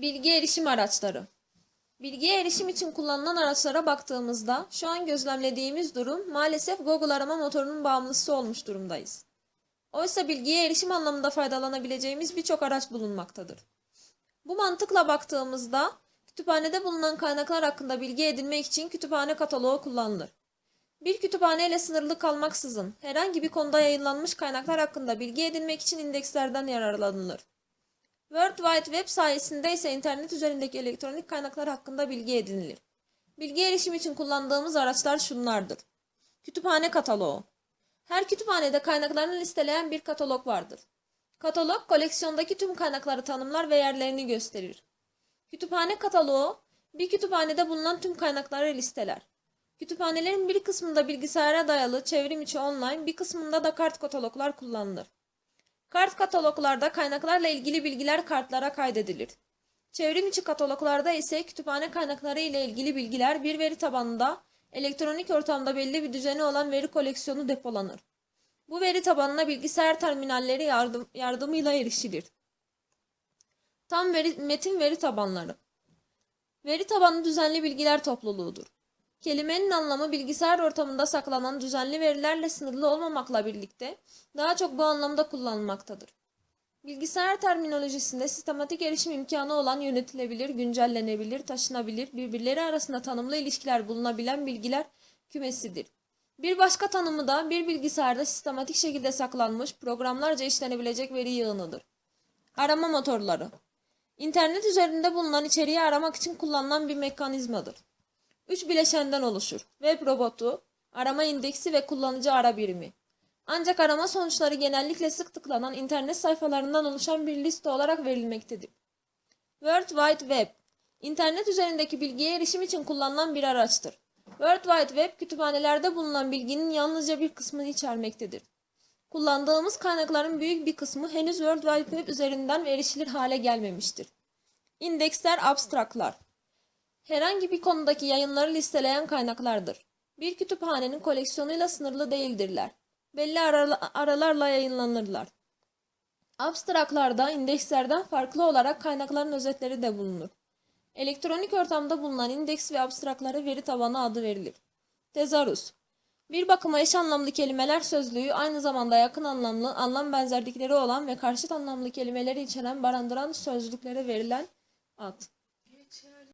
Bilgi erişim araçları. Bilgiye erişim için kullanılan araçlara baktığımızda şu an gözlemlediğimiz durum maalesef Google arama motorunun bağımlısı olmuş durumdayız. Oysa bilgiye erişim anlamında faydalanabileceğimiz birçok araç bulunmaktadır. Bu mantıkla baktığımızda kütüphanede bulunan kaynaklar hakkında bilgi edinmek için kütüphane kataloğu kullanılır. Bir kütüphaneyle sınırlı kalmaksızın herhangi bir konuda yayınlanmış kaynaklar hakkında bilgi edinmek için indekslerden yararlanılır. World Wide Web sayesinde ise internet üzerindeki elektronik kaynaklar hakkında bilgi edinilir. Bilgi erişim için kullandığımız araçlar şunlardır. Kütüphane kataloğu. Her kütüphanede kaynaklarını listeleyen bir katalog vardır. Katalog, koleksiyondaki tüm kaynakları tanımlar ve yerlerini gösterir. Kütüphane kataloğu, bir kütüphanede bulunan tüm kaynakları listeler. Kütüphanelerin bir kısmında bilgisayara dayalı çevrim içi online, bir kısmında da kart kataloglar kullanılır. Kart kataloglarda kaynaklarla ilgili bilgiler kartlara kaydedilir. Çevrim içi kataloglarda ise kütüphane kaynakları ile ilgili bilgiler bir veri tabanında elektronik ortamda belli bir düzeni olan veri koleksiyonu depolanır. Bu veri tabanına bilgisayar terminalleri yardım, yardımıyla erişilir. Tam veri, metin veri tabanları. Veri tabanı düzenli bilgiler topluluğudur. Kelimenin anlamı bilgisayar ortamında saklanan düzenli verilerle sınırlı olmamakla birlikte daha çok bu anlamda kullanılmaktadır. Bilgisayar terminolojisinde sistematik erişim imkanı olan yönetilebilir, güncellenebilir, taşınabilir, birbirleri arasında tanımlı ilişkiler bulunabilen bilgiler kümesidir. Bir başka tanımı da bir bilgisayarda sistematik şekilde saklanmış, programlarca işlenebilecek veri yığınıdır. Arama motorları İnternet üzerinde bulunan içeriği aramak için kullanılan bir mekanizmadır. Üç bileşenden oluşur. Web robotu, arama indeksi ve kullanıcı ara birimi. Ancak arama sonuçları genellikle sık tıklanan internet sayfalarından oluşan bir liste olarak verilmektedir. World Wide Web, internet üzerindeki bilgiye erişim için kullanılan bir araçtır. World Wide Web, kütüphanelerde bulunan bilginin yalnızca bir kısmını içermektedir. Kullandığımız kaynakların büyük bir kısmı henüz World Wide Web üzerinden erişilir hale gelmemiştir. İndeksler, abstraklar herhangi bir konudaki yayınları listeleyen kaynaklardır. Bir kütüphanenin koleksiyonuyla sınırlı değildirler. Belli arala- aralarla yayınlanırlar. Abstraklarda indekslerden farklı olarak kaynakların özetleri de bulunur. Elektronik ortamda bulunan indeks ve abstraklara veri tabanı adı verilir. Tezarus Bir bakıma eş anlamlı kelimeler sözlüğü aynı zamanda yakın anlamlı, anlam benzerlikleri olan ve karşıt anlamlı kelimeleri içeren barındıran sözcüklere verilen ad.